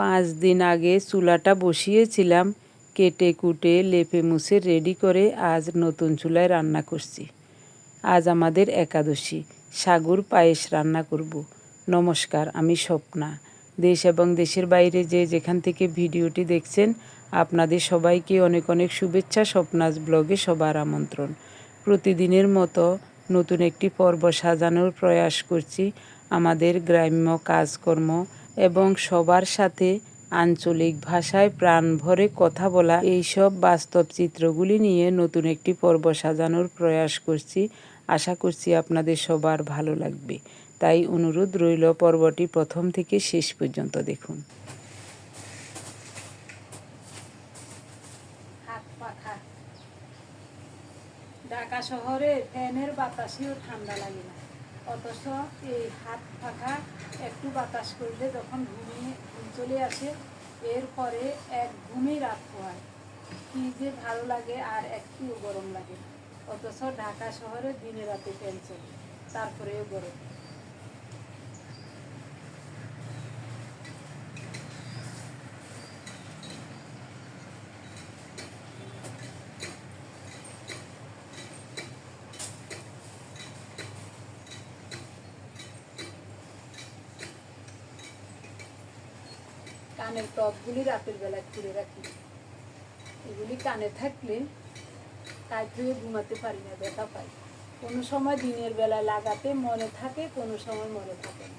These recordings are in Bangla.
পাঁচ দিন আগে চুলাটা বসিয়েছিলাম, কেটে কুটে লেপে মুছে রেডি করে আজ নতুন চুলায় রান্না করছি। আজ আমাদের একাদশী, সাগুর পায়েস রান্না করব। নমস্কার, আমি স্বপ্না। দেশ এবং দেশের বাইরে যে যেখান থেকে ভিডিওটি দেখছেন, আপনাদের সবাইকে অনেক অনেক শুভেচ্ছা, স্বপ্নাজ ব্লগে সবার আমন্ত্রণ। প্রতিদিনের মতো নতুন একটি পর্ব সাজানোর প্রয়াস করছি। আমাদের গ্রাম্য কাজকর্ম এবং সবার সাথে আঞ্চলিক ভাষায় প্রাণ ভরে কথা বলা। এইসব বাস্তব চিত্রগুলি নিয়ে নতুন একটি পর্ব সাজানোর প্রয়াস করছি। আশা করছি আপনাদের সবার ভালো লাগবে। তাই অনুরোধ রইল পর্বটি প্রথম থেকে শেষ পর্যন্ত দেখুন। ঢাকা শহরে ফ্যানের বাতাসেও ঠান্ডা লাগে না। অথচ এই হাত ফাঁকা, একটু বাতাস করলে যখন ঘুমিয়ে ঘুম চলে আসে। এরপরে এক ঘুমেই রাত হয় কি যে ভালো লাগে আর একটিও গরম লাগে। অথচ ঢাকা শহরে দিনে রাতে ফ্যান চলে, তারপরেও গরম। কানের টপগুলি রাতের বেলা খুলে রাখি। এগুলি কানে থাকলে রাত্রেও ঘুমাতে পারি না, ব্যথা পাই। কোনো সময় দিনের বেলা লাগাতে মনে থাকে, কোনো সময় মনে থাকে না।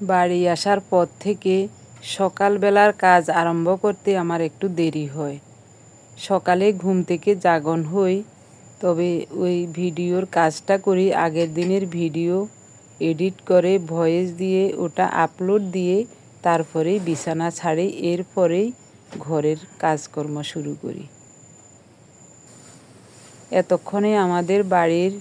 বাড়ি আসার পর থেকে সকালবেলার কাজ আরম্ভ করতে আমার একটু দেরি হয়। সকালে ঘুম থেকে জাগন হই, তবে ওই ভিডিওর কাজটা করি, আগের দিনের ভিডিও এডিট করে, ভয়েস দিয়ে, ওটা আপলোড দিয়ে, তারপরেই বিছানা ছাড়ি, এরপরেই ঘরের কাজকর্ম শুরু করি। এতক্ষণে আমাদের বাড়ির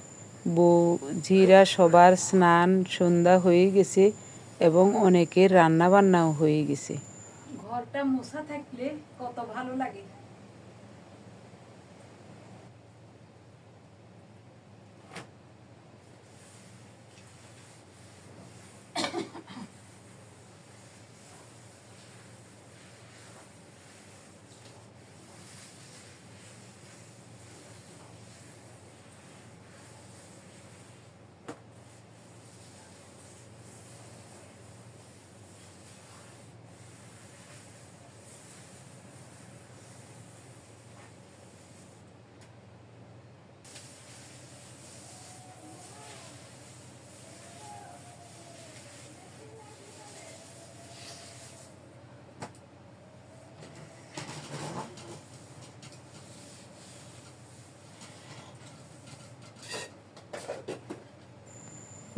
বৌঝিরা সবার স্নান সন্ধ্যা হয়ে গেছে। এবং অনেকের রান্না বান্নাও হয়ে গেছে। ঘরটা মোছা থাকলে কত ভালো লাগে।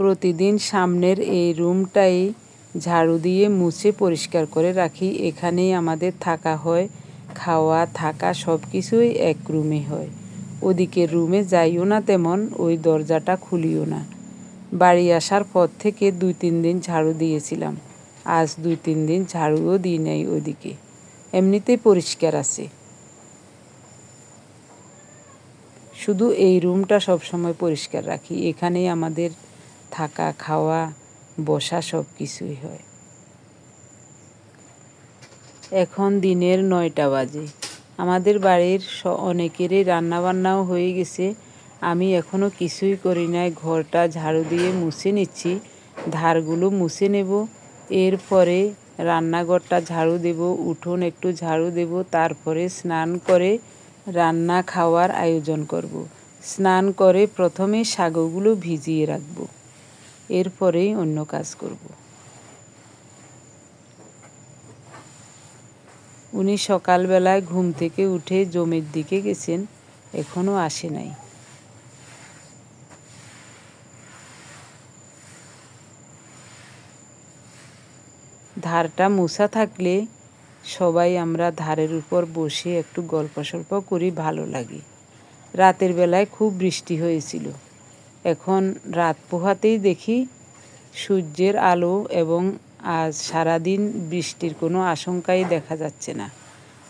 প্রতিদিন সামনের এই রুমটাই ঝাড়ু দিয়ে মুছে পরিষ্কার করে রাখি। এখানেই আমাদের থাকা হয়, খাওয়া, থাকা সব কিছুই এক রুমে হয়। ওদিকে রুমে যাইও না তেমন, ওই দরজাটা খুলিও না। বাড়ি আসার পর থেকে দুই তিন দিন ঝাড়ু দিয়েছিলাম। আজ দুই তিন দিন ঝাড়ুও দিই নাই ওদিকে। এমনিতেই পরিষ্কার আছে। শুধু এই রুমটা সবসময় পরিষ্কার রাখি। এখানেই আমাদের থাকা, খাওয়া, বসা সব কিছুই হয়। এখন দিনের নয়টা বাজে। আমাদের বাড়ির অনেকেরই রান্নাবান্নাও হয়ে গেছে। আমি এখনও কিছুই করি নাই। ঘরটা ঝাড়ু দিয়ে মুছে নিচ্ছি। ধারগুলো মুছে নেব। এরপরে রান্নাঘরটা ঝাড়ু দেব। উঠোন একটু ঝাড়ু দেব। তারপরে স্নান করে রান্না খাওয়ার আয়োজন করব। স্নান করে প্রথমে শাকগুলো ভিজিয়ে রাখব। এরপরেই অন্য কাজ করব। উনি সকালবেলায় ঘুম থেকে উঠে জমির দিকে গেছেন এখনও আসে নাই। ধারটা মোছা থাকলে সবাই আমরা ধারের উপর বসে একটু গল্প সল্প করি, ভালো লাগে। রাতের বেলায় খুব বৃষ্টি হয়েছিল। এখন রাত পোহাতেই দেখি সূর্যের আলো এবং আজ সারাদিন বৃষ্টির কোনো আশঙ্কাই দেখা যাচ্ছে না।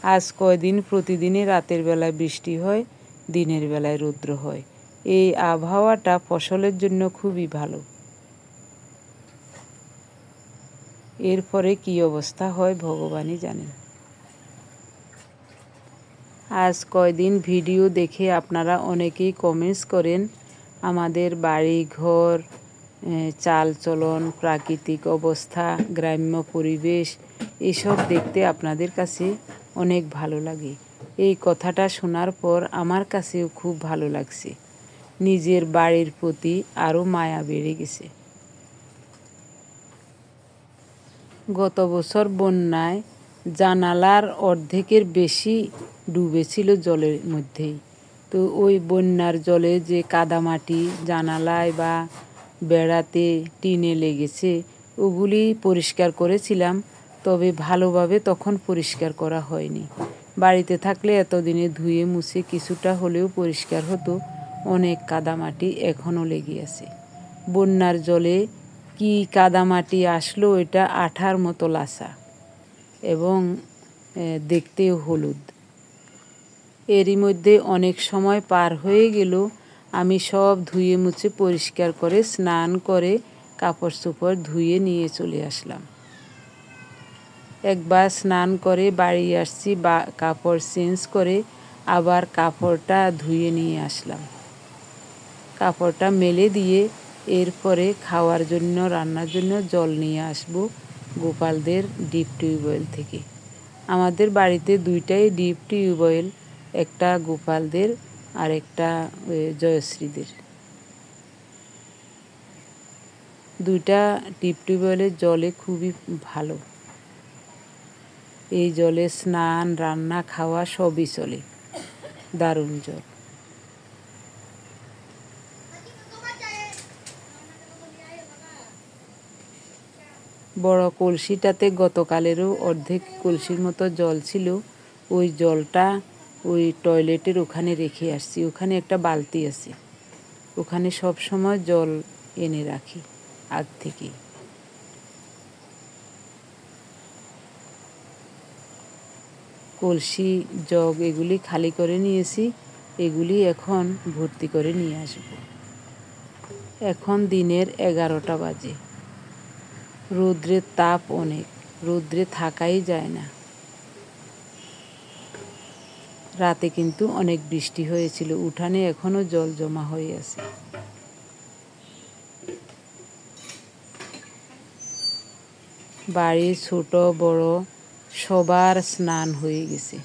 আজ কয়দিন প্রতিদিনই রাতের বেলায় বৃষ্টি হয়, দিনের বেলায় রৌদ্র হয়। এই আবহাওয়াটা ফসলের জন্য খুবই ভালো। এরপরে কি অবস্থা হয় ভগবানই জানেন। আজ কয়দিন ভিডিও দেখে আপনারা অনেকেই কমেন্টস করেন আমাদের বাড়ি, ঘর চাল চলন প্রাকৃতিক অবস্থা, গ্রাম্য পরিবেশ, এসব দেখতে আপনাদের কাছে অনেক ভালো লাগে। এই কথাটা শোনার পর আমার কাছেও খুব ভালো লাগছে। নিজের বাড়ির প্রতি আরও মায়া বেড়ে গেছে। গত বছর বন্যায় জানালার অর্ধেকের বেশি ডুবেছিল জলের মধ্যেই। তো ওই বন্যার জলে যে কাদামাটি জানালায় বা বেড়াতে টিনে লেগেছে, ওগুলি পরিষ্কার করেছিলাম, তবে ভালোভাবে তখন পরিষ্কার করা হয়নি। বাড়িতে থাকলে এতদিনে ধুয়ে মুছে কিছুটা হলেও পরিষ্কার হতো, অনেক কাদামাটি এখনও লেগে আছে। বন্যার জলে কি কাদামাটি আসলো এটা আঠার মতো লাসা এবং দেখতেও হলুদ। এরই মধ্যে অনেক সময় পার হয়ে গেল। আমি সব ধুয়ে মুছে পরিষ্কার করে স্নান করে কাপড় চোপড় ধুয়ে নিয়ে চলে আসলাম। একবার স্নান করে বাড়ি আসছি, বা কাপড় চেঞ্জ করে আবার কাপড়টা ধুয়ে নিয়ে আসলাম। কাপড়টা মেলে দিয়ে এরপরে খাওয়ার জন্য, রান্নার জন্য জল নিয়ে আসব গোপালদের ডিপ টিউবওয়েল থেকে। আমাদের বাড়িতে দুইটাই ডিপ টিউবওয়েল। একটা গোপালদের আর একটা জয়শ্রীদের। দুইটা টিপ টিউবওয়েলের জলে খুবই ভালো। এই জলে স্নান, রান্না, খাওয়া সবই চলে। দারুণ জল। বড় কলসিটাতে গতকালেরও অর্ধেক কলসির মতো জল ছিল। ওই জলটা ওই টয়লেটের ওখানে রেখে আসছি। ওখানে একটা বালতি আছে। ওখানে সব সময় জল এনে রাখি আগ থেকেই। কলসি, জগ এগুলি খালি করে নিয়েছি। এগুলি এখন ভর্তি করে নিয়ে আসব। এখন দিনের এগারোটা বাজে। রৌদ্রের তাপ অনেক। রৌদ্রে থাকাই যায় না। রাতে কিন্তু অনেক বৃষ্টি হয়েছিল। উঠানে এখনও জল জমা হয়ে আছে। বাড়ির ছোট, বড় সবার স্নান হয়ে গেছে।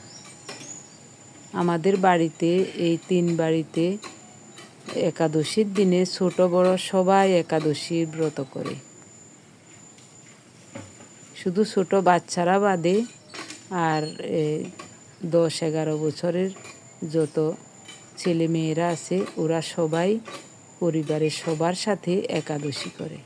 আমাদের বাড়িতে, এই তিন বাড়িতে একাদশীর দিনে ছোট, বড় সবাই একাদশী ব্রত করে। শুধু ছোট বাচ্চারা বাদে আর দশ এগারো বছরের যত ছেলে মেয়েরা আছে ওরা সবাই পরিবারের সবার সাথে একাদশী করে।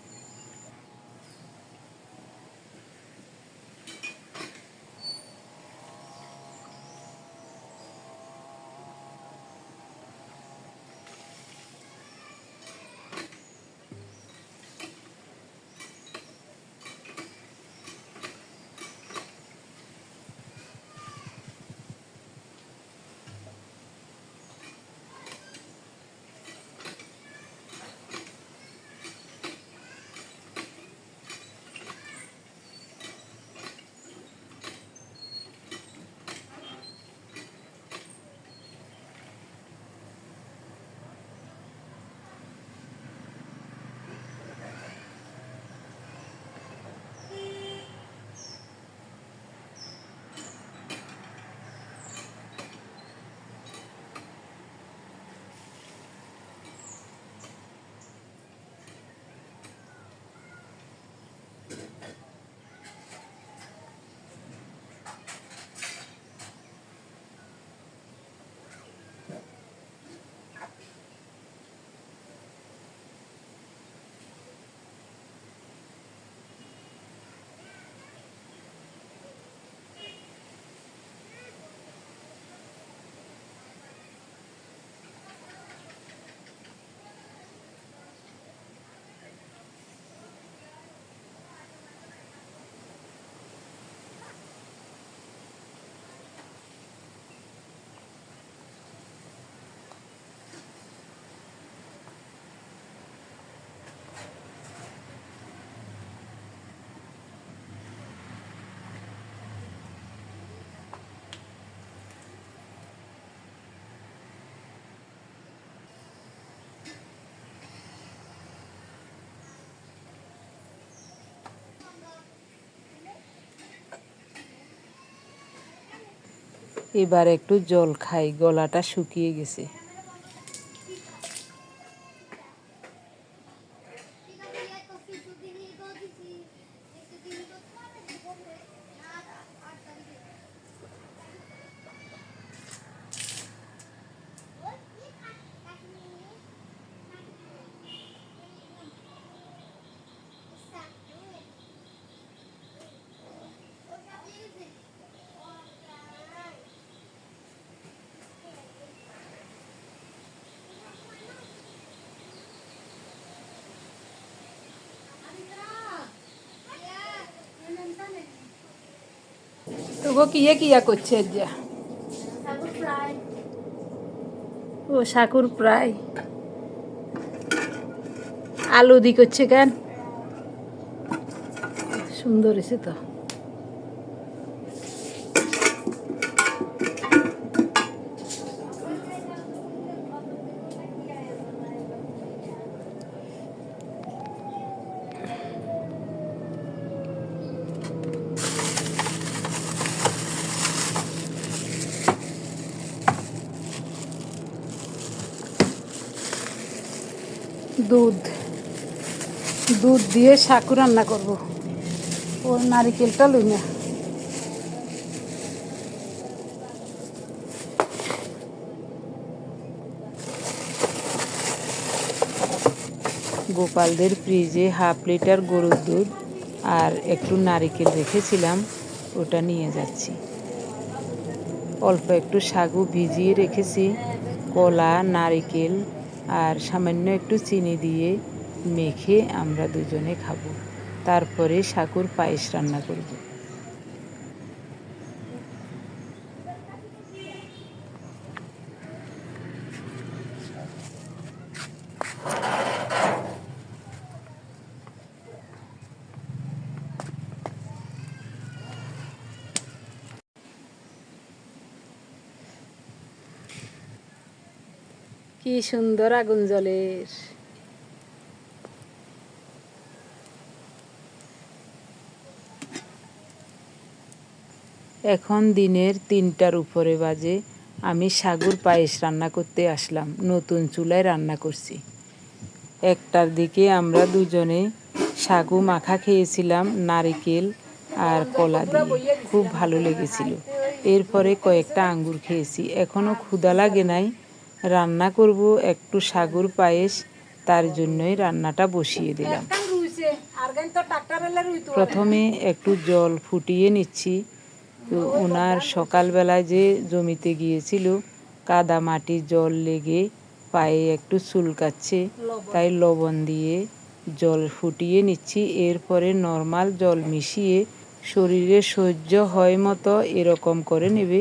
এবার একটু জল খাই গলাটা শুকিয়ে গেছে। তো এ কিয়া করছে যা ও সাকুর প্রায় আলু দি করছে কেন সুন্দর এসে তো দুধ দুধ দিয়ে সাকু রান্না করব। ও নারিকেলটা লই না। গোপালদের ফ্রিজে হাফ লিটার গরুর দুধ আর একটু নারিকেল রেখেছিলাম, ওটা নিয়ে যাচ্ছি। অল্প একটু সাগু ভিজিয়ে রেখেছি, কলা, নারিকেল আর সামান্য একটু চিনি দিয়ে মেখে আমরা দুজনে খাব। তারপরে সাকুর পায়েস রান্না করব। কি সুন্দর আগুন জলের এখন দিনের তিনটার উপরে বাজে। আমি সাগুর পায়েস রান্না করতে আসলাম। নতুন চুলায় রান্না করছি। একটার দিকে আমরা দুজনে সাগু মাখা খেয়েছিলাম নারিকেল আর কলা দিয়ে। খুব ভালো লেগেছিল। এরপরে কয়েকটা আঙ্গুর খেয়েছি। এখনও ক্ষুদা লাগে নাই। রান্না করব একটু সাগুর পায়েস তার জন্যই রান্নাটা বসিয়ে দিলাম। প্রথমে একটু জল ফুটিয়ে নিচ্ছি। তো ওনার সকালবেলায় যে জমিতে গিয়েছিল, কাদা মাটি, জল লেগে পায়ে একটু চুলকাচ্ছে তাই লবণ দিয়ে জল ফুটিয়ে নিচ্ছি। এরপরে নর্মাল জল মিশিয়ে শরীরে সহ্য হয় মতো এরকম করে নেবে।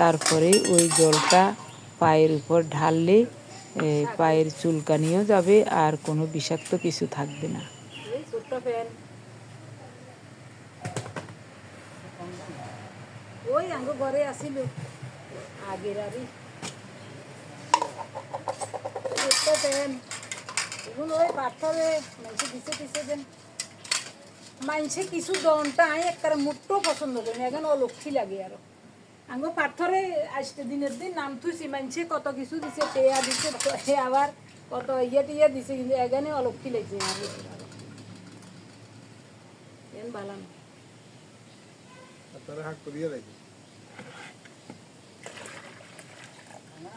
তারপরে ওই জলটা পায়ের উপর ঢাললে পায়ের চুলকানিও যাবে আর কোনো বিষাক্ত কিছু থাকবে না। ওই আঙ্গ ঘরে আসিল। আগের আরই পেন এখন ওই পাথরে মাইসে দিছে দিছে দেন। মাইনসে কিছু দনটা আই একবারে মোটো পছন্দ করি এখন অলক্ষী লাগে আরও। আঙ্গ পাথরে আসতে দিনের দিন নাম থুইছি মাইনসে কত কিছু দিছে, টেয়া দিছে আবার কত ইয়ে টিয়া দিছে, কিন্তু এখানে অলক্ষী লাগছে আপনারা হাক করিয়া না না গ- খেয়াল রাখি। আমরা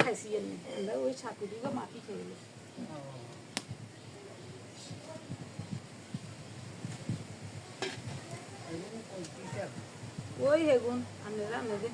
খাইছি এমনি ওই ছাতু দিয়ে মাটি খেয়ে ওই হেগুন আমরা আমাদের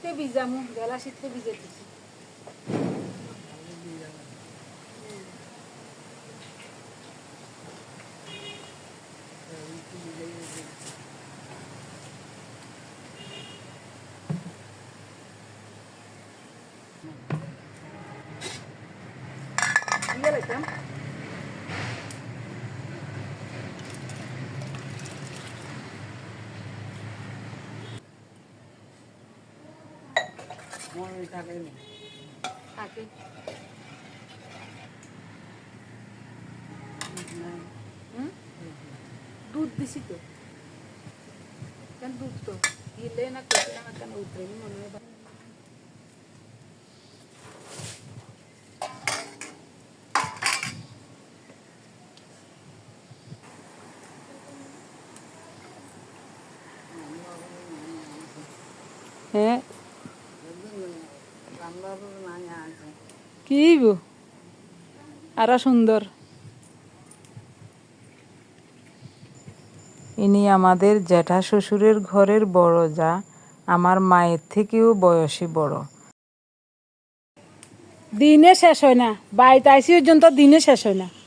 শীতে ভিজামু গেলা শীতে ভিজে দিছি থাকে হুম? দুধ দিছি তো কেন দুধ তো দিলে না করছিলাম কেন উতরে মনে হ্যাঁ কি আরও সুন্দর। ইনি আমাদের জ্যাঠা শ্বশুরের ঘরের বড় যা, আমার মায়ের থেকেও বয়সী বড়। দিনে শেষ হয় না। বাড়িতে আইসি পর্যন্ত দিনে শেষ হয় না।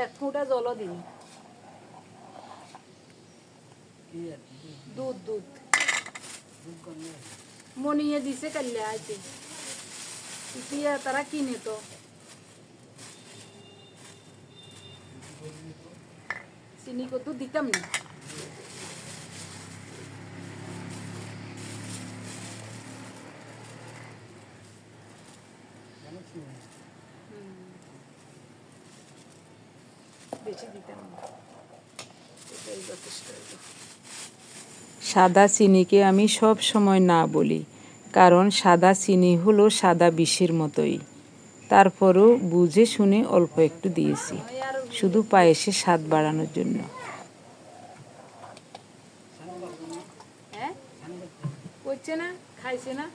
এক ফুটা জল দিন দুধ দুধ। মনিয়ে দিছে কাল্লা আইতে। এতিয়া তারা কিনে তো। চিনি কত দিতাম না হুম। বেশি দিতাম না এটাই যথেষ্ট হইল। সাদা চিনিকে আমি সব সময় না বলি কারণ সাদা চিনি হলো সাদা বিষের মতোই। তারপরও বুঝে শুনে অল্প একটু দিয়েছি শুধু পায়েসে স্বাদ বাড়ানোর জন্য। হ্যাঁ না খাইছে না।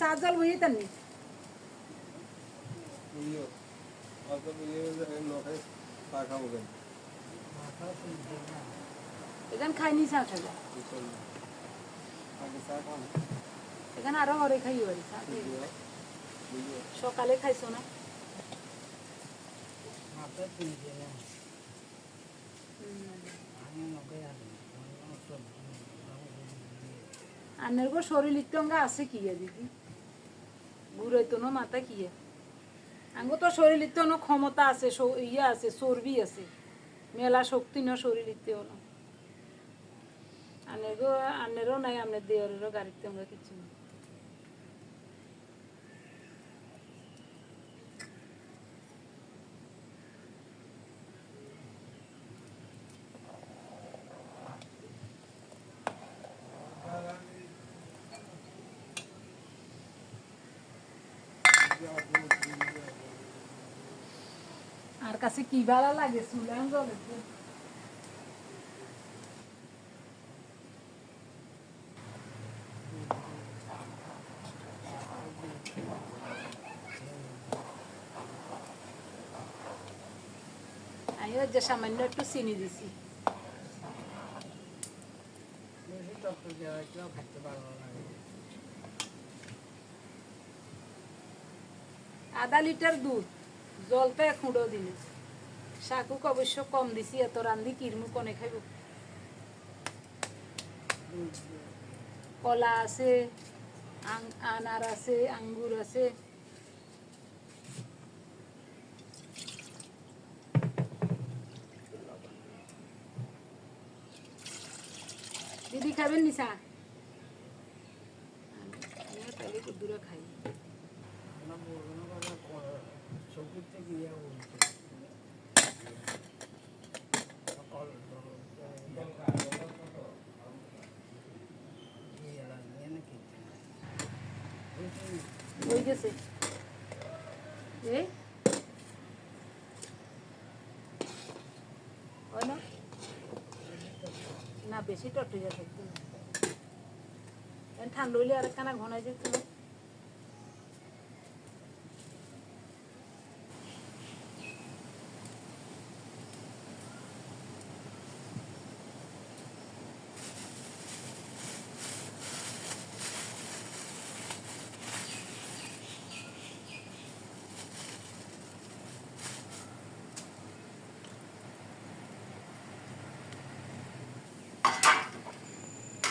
চা জল তার নি অল্প নখাই চা খাব কেন? এখান খাইনি চা খাবে। বিশাল আগে চা খাব এখানে আরও ঘরে খাই বাড়ি চা খাই। সকালে খাইছো না? আনের গো শরীর ইত্যঙ্গা আছে কি দিদি? ঘুরে তো না মাথা কি? আঙ্গো তো শরীর ইত্য না ক্ষমতা আছে ইয়ে আছে, চর্বি আছে। মেলা শক্তি না শরীর ইত্য না আনের গো আনেরও নাই আমনের দেওয়ারেরও গাড়িতে আমরা কিছু না আর কাছে কি ভালো লাগে? চুলাম জলে তো। যে সামান্য একটু চিনি দিছি। আধা লিটার দুধ। জলটা খুঁড়ো দিলে। শাকুক অবশ্য কম দিছি, এত রান্ধি কিরমু কনে খাইব? কলা আছে আনার আছে, আঙ্গুর আছে। দিদি খাবেন নিশা আমিও তাহলে দূরে খাই হয়ে গেছে। না? বেশি টটে যা থাকতো না এখন ঠান্ডা হইলে আর একখানা ঘনাই যেত না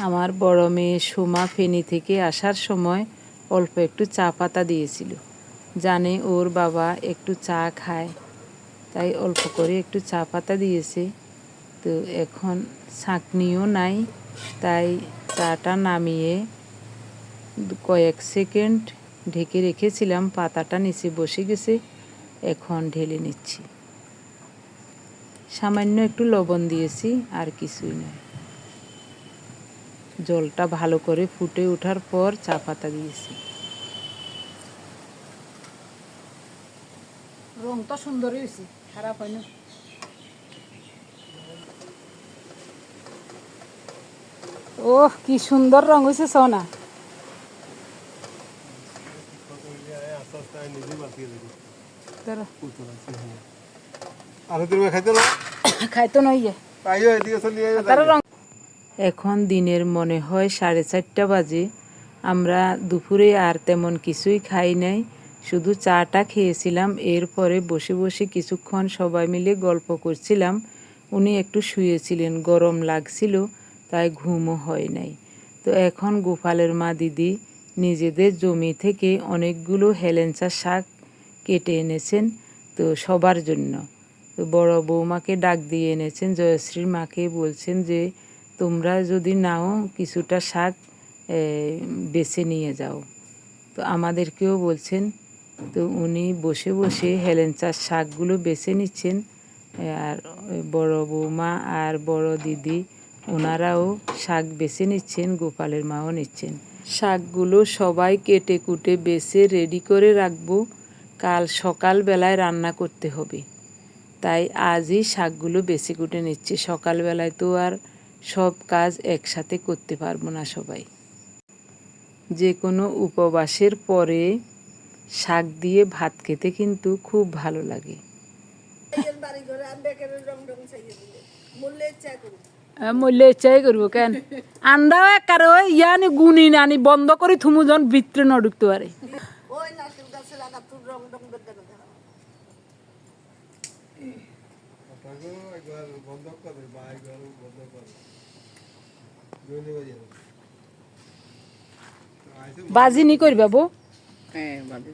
আমার বড় মেয়ে সোমা ফেনী থেকে আসার সময় অল্প একটু চা পাতা দিয়েছিল। জানে ওর বাবা একটু চা খায়, তাই অল্প করে একটু চা পাতা দিয়েছে। তো এখন ছাঁকনিও নাই, তাই চাটা নামিয়ে কয়েক সেকেন্ড ঢেকে রেখেছিলাম। পাতাটা নিচে বসে গেছে, এখন ঢেলে নিচ্ছি। সামান্য একটু লবণ দিয়েছি, আর কিছুই নয়। জলটা ভালো করে ফুটে ওঠার পর চা পাতা দিয়েছি। রংটা সুন্দরই হয়েছে খারাপ হয় না। ওহ কি সুন্দর রং হয়েছে সোনা। খাইতে না? খাইতো নইয়ে আইও এদিকে চলে আইও তারা রং এখন দিনের মনে হয় সাড়ে চারটা বাজে। আমরা দুপুরে আর তেমন কিছুই খাই নাই, শুধু চাটা খেয়েছিলাম, এরপরে বসে বসে কিছুক্ষণ সবাই মিলে গল্প করছিলাম। উনি একটু শুয়েছিলেন, গরম লাগছিল, তাই ঘুমও হয় নাই। তো এখন গোপালের মা দিদি নিজেদের জমি থেকে অনেকগুলো হেলেঞ্চা শাক কেটে এনেছেন, তো সবার জন্য। তো বড় বৌমাকে ডাক দিয়ে এনেছেন, জয়শ্রীর মাকে বলছেন যে তোমরা যদি নাও কিছুটা শাক বেছে নিয়ে যাও। তো আমাদেরকেও বলছেন, তো উনি বসে বসে হেলেঞ্চার শাকগুলো বেছে নিচ্ছেন। আর বড় বৌমা আর বড় দিদি, ওনারাও শাক বেছে নিচ্ছেন, গোপালের মাও নিচ্ছেন। শাকগুলো সবাই কেটে কুটে বেছে রেডি করে রাখব, কাল সকালবেলায় রান্না করতে হবে। তাই আজই শাকগুলো বেছে কুটে নিচ্ছে। সকালবেলায় তো আর সব কাজ একসাথে করতে পারব না সবাই। যে কোনো উপবাসের পরে শাক দিয়ে ভাত খেতে কিন্তু খুব ভালো লাগে। মূল্য ইচ্ছাই করব কেন? আন্দাও একারে ওই ইয়ানি গুনি নানি বন্ধ করে থুমু জন ভিতরে ন ঢুকতে পারে। বন্ধ করে বা একবার বন্ধ করে জলদি বাজিয়ে দাও আইসে বাজি নি করবা বো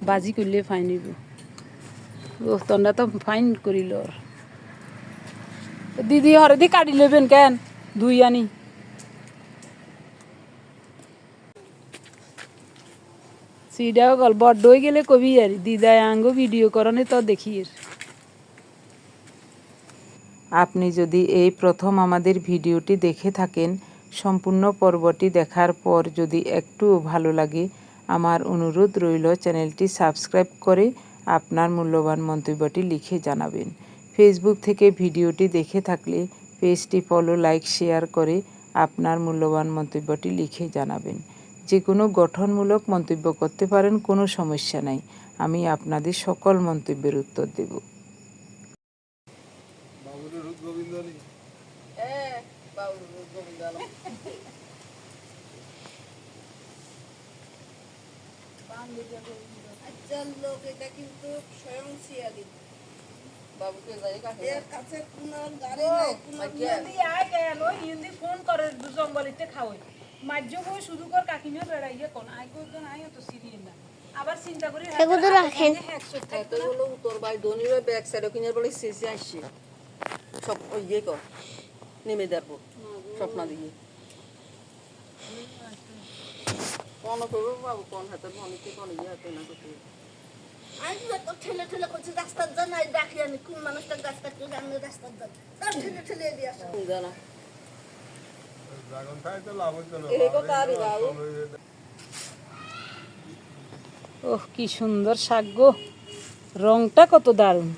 বাজি। করলে ফাইন হইব। ও তন্ডা তো ফাইন করিল। দিদি হরে দি কাটি লেবেন কেন? দুই আনি। সিডাও গল বড্ড হয়ে গেলে কবি আর দিদায় আঙ্গ ভিডিও করনে তো দেখি আপনি যদি এই প্রথম আমাদের ভিডিওটি দেখে থাকেন সম্পূর্ণ পর্বটি দেখার পর যদি একটুও ভালো লাগে আমার অনুরোধ রইল চ্যানেলটি সাবস্ক্রাইব করে আপনার মূল্যবান মন্তব্যটি লিখে জানাবেন। ফেসবুক থেকে ভিডিওটি দেখে থাকলে পেজটি ফলো লাইক শেয়ার করে আপনার মূল্যবান মন্তব্যটি লিখে জানাবেন। যে কোনো গঠনমূলক মন্তব্য করতে পারেন কোনো সমস্যা নাই। আমি আপনাদের সকল মন্তব্যের উত্তর দেব। আচ্ছা লোক এটা কিন্তু স্বয়ং শিয়ালি বাবুকে যাই কাকে এর কাছে কোনো গাড়ি নাই কোনো হিন্দি আয় গেল হিন্দি ফোন করে জঙ্গলিতে খাওয়াই মাঝে বই শুধু কর কাকিমা বেড়াইয়ে কোন আই কই কোন আই তো সিরিয়াল না আবার চিন্তা করি সেগুলো রাখেন। তোর ভাই ধনির ব্যাগ সাইড কিনে বলে শেষে আসছে সব ইয়ে কর নেমে দেখো স্বপ্ন দিয়ে কোন করব বাবু কোন হাতে ধনিকে কোন ইয়ে হাতে না করতে। ঠেলে ঠেলে করছি রাস্তার ডাকি কোন মানুষটা আমি রাস্তার ঠেলে ঠেলে দিয়ে আসো। জানা। ওহ কি সুন্দর শাক গো। রংটা কত দারুণ।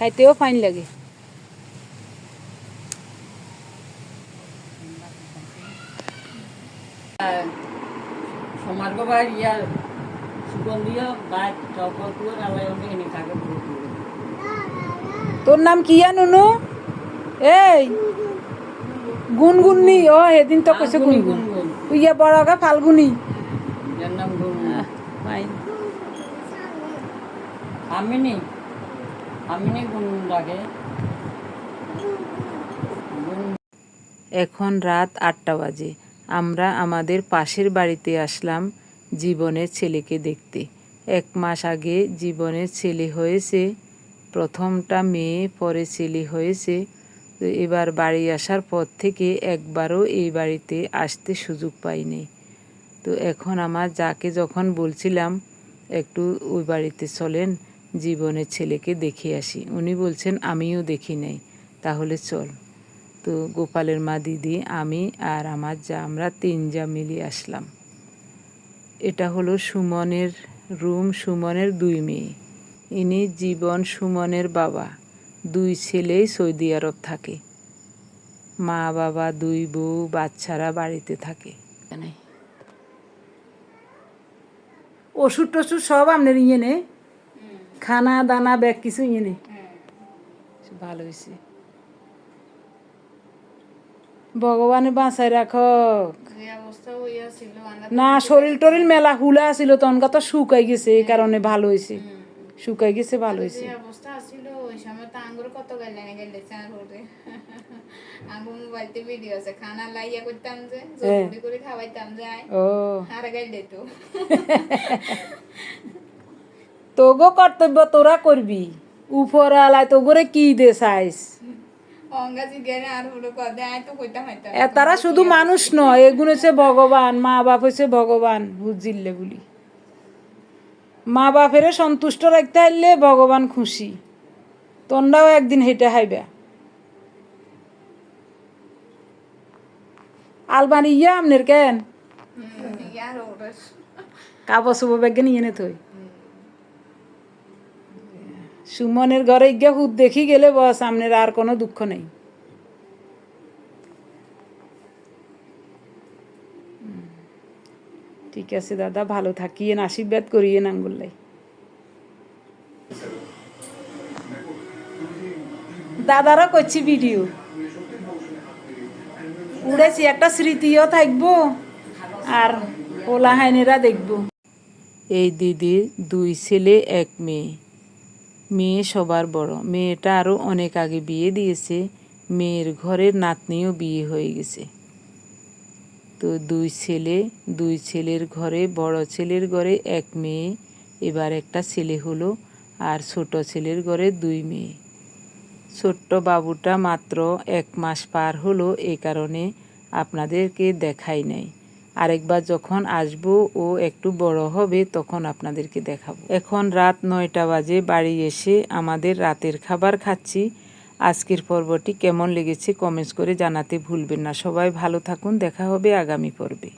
খাইতেও ফাইন লাগে। সমাজ বাবার ইয়ার সুগন্ধীয় গাছ চকলপুর আলাই এনে থাকে তোর নাম কি নুনু? এই গুনগুননি ও সেদিন তো কৈছে গুনগুন। ইয়ে বড়গা ফাল্গুনি। নাম গুণ ফাইন। আমিনি গুণ এখন রাত আটটা বাজে। আমরা আমাদের পাশের বাড়িতে আসলাম জীবনের ছেলেকে দেখতে। এক মাস আগে জীবনের ছেলে হয়েছে, প্রথমটা মেয়ে, পরে ছেলে হয়েছে। এবার বাড়ি আসার পর থেকে একবারও এই বাড়িতে আসতে সুযোগ পাইনি। তো এখন আমার যাকে যখন বলছিলাম, একটু ওই বাড়িতে চলেন। জীবনের ছেলেকে দেখে আসি। উনি বলছেন, আমিও দেখি নাই। তাহলে চল। তো গোপালের মা দিদি, আমি আর আমার যা, আমরা তিন যা মিলে আসলাম। এটা হলো সুমনের রুম, সুমনের দুই মেয়ে। ইনি জীবন সুমনের বাবা। দুই ছেলেই সৌদি আরব থাকে। মা বাবা, দুই বউ, বাচ্চারা বাড়িতে থাকে। ওষুধ টষুধ সব আপনার ইয়ে নে খানা দানা ব্যাগ কিছু ইয়ে নে ভালো হয়েছে। ভগবানে বাঁচাই রাখ। না শরীর টরিল মেলা হুলা ছিল তনকা তো শুকাই গেছে এই কারণে ভালো হয়েছে। শুকাই গেছে ভালো হয়েছে। অবস্থা আছিল ওই সময় তো আঙ্গুর কত গেলে গেলে চার আঙ্গুর মোবাইলতে ভিডিও আছে খানা লাইয়া করতাম যে করে খাওয়াইতাম যে ও। আর গেলে তো। তোগো কর্তব্য তোরা করবি। উপর আলায় তোগরে কি দে চাইস? তারা শুধু মানুষ নয় এগুন হচ্ছে ভগবান মা বাপ হচ্ছে ভগবান বুঝিলে বলি। মা বাপের সন্তুষ্ট রাখতে হারলে ভগবান খুশি। তোমরাও একদিন হেঁটে হাইবা। আলমারি ইয়া আমনের কেন? চোপড় ব্যাগে নিয়ে নে থই। সুমনের ঘরে গিয়ে হুদ দেখি গেলে বস আমনের আর কোনো দুঃখ নেই। ঠিক আছে দাদা, ভালো থাকিয়েন, আশীর্বাদ করিয়েন আঙ্গুল্লাই দাদারও করছি ভিডিও। উড়েছি, একটা স্মৃতিও থাকব আর পোলা হাইনেরা দেখব। এই দিদির দুই ছেলে, এক মেয়ে। মেয়ে সবার বড়। মেয়েটা আরও অনেক আগে বিয়ে দিয়েছে। মেয়ের ঘরের নাতনিও বিয়ে হয়ে গেছে। তো দুই ছেলে, দুই ছেলের ঘরে, বড় ছেলের ঘরে এক মেয়ে, এবার একটা ছেলে হলো আর ছোট ছেলের ঘরে দুই মেয়ে। ছোট্ট বাবুটা মাত্র এক মাস পার হলো এই কারণে আপনাদেরকে দেখাই নাই। আরেকবার যখন আসব ও একটু বড় হবে, তখন আপনাদেরকে দেখাবো। এখন রাত নয়টা বাজে, বাড়ি এসে আমাদের রাতের খাবার খাচ্ছি। আজকের পর্বটি কেমন লেগেছে কমেন্টস করে জানাতে ভুলবেন না। সবাই ভালো থাকুন, দেখা হবে আগামী পর্বে।